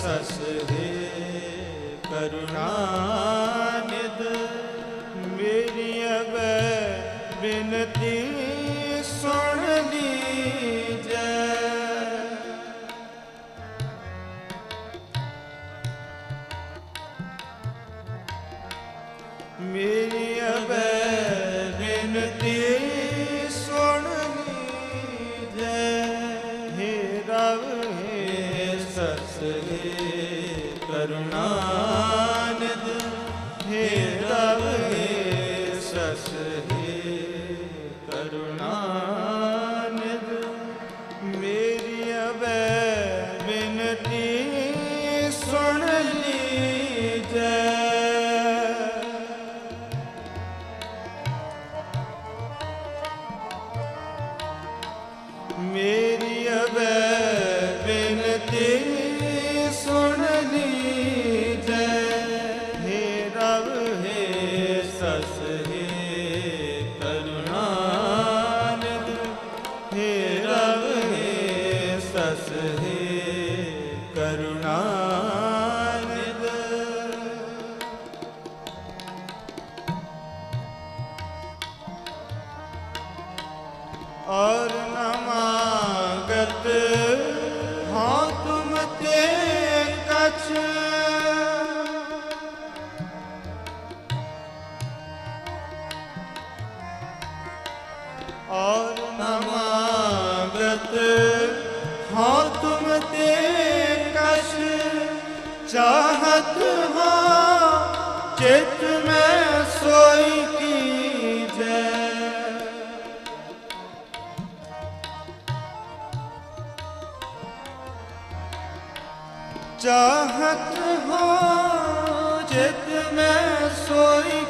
ਸਸ ਹੈ ਕਰੁਣਾ ਨਿਧ ਮੇਰੀ ਅਬੈ ਬਿਨਤੀ ਸੁਣ ਲੀਜੈ। ਮੇਰੀ ਅਬੈ ਬਿਨਤੀ ਕਰੁਣਾ। ਤਮਾਗਤ ਹਾਂ ਤੁਮ ਤੇ ਕਸ਼ ਚਾਹਤ ਹਾਂ, ਚਿਤ ਮੈਂ ਸੋਈ ਕੀ ਜੈ ਚਾਹਤ ਹਾਂ, ਚਿਤ ਮੈਂ ਸੋਈ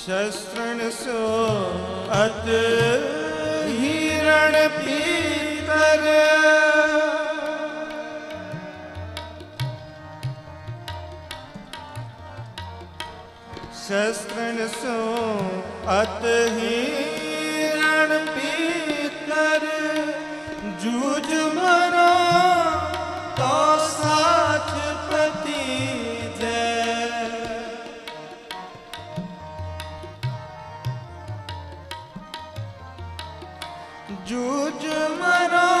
ਸ਼ਸਤਰਣ ਸੋ ਅਤ ਹੀਰਣ ਪੀਤਰ। ਸ਼ਸਤਰਣ ਸੋ ਅਤ ਹੀ जूझ मरो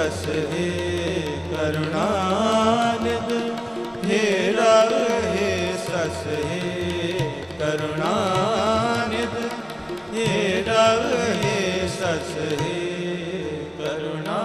ਰਸ ਹੈ ਕਰੁਣਾ ਨਿਦ ਸਸ ਹੈ ਕਰੁਣਾ ਸਸ ਹੈ ਕਰੁਣਾ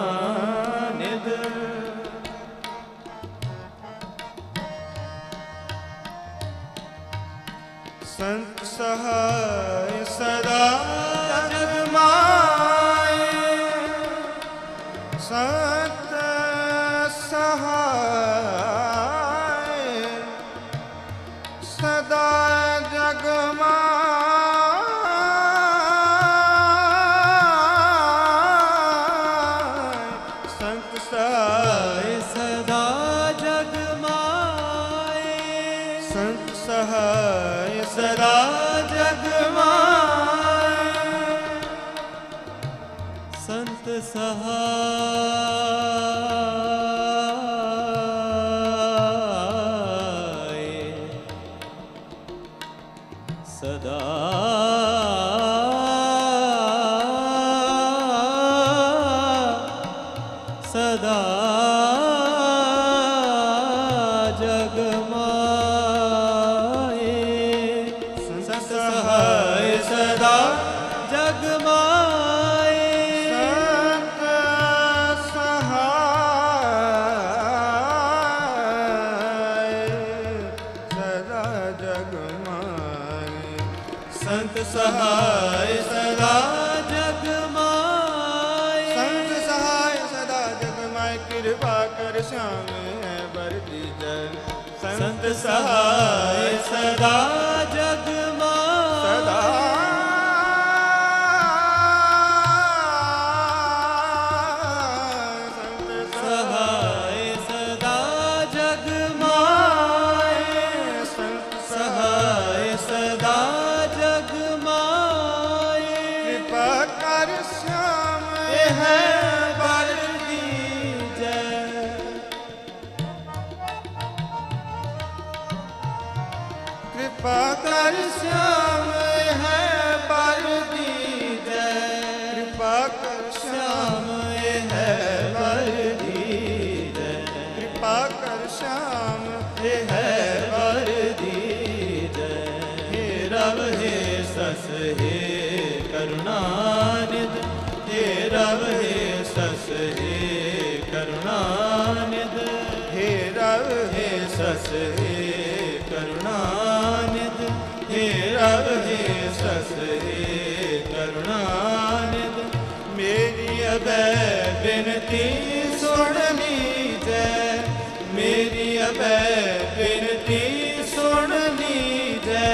ਸੰਤ ਸਹਾਈ। ਕਿਰਪਾ ਕਰ ਸ਼ਾਮ ਹੈ ਵਰਦੀ ਜੈ। ਸੰਤ ਸਹਾਇ ਸਦਾ ਜਗ ਕਰੁਣਾਨਿਦ हे रव हे सस हे करुणानिद हे रव हे सस हे करुणानिद मेरी अबै बिनती सुन लीजै मेरी अबै बिनती सुन लीजै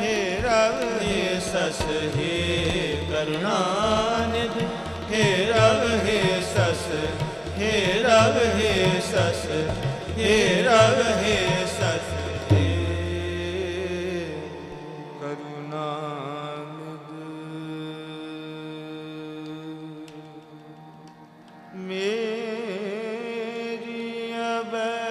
हे रव हे सस हे ਰਵ ਹੈ ਸਸ ਹੈ ਰਵ ਹੈ ਸਸ ਹੈ ਕਰੁਣਾ ਮਿਦ ਮੇਰੀ ਅਬੈ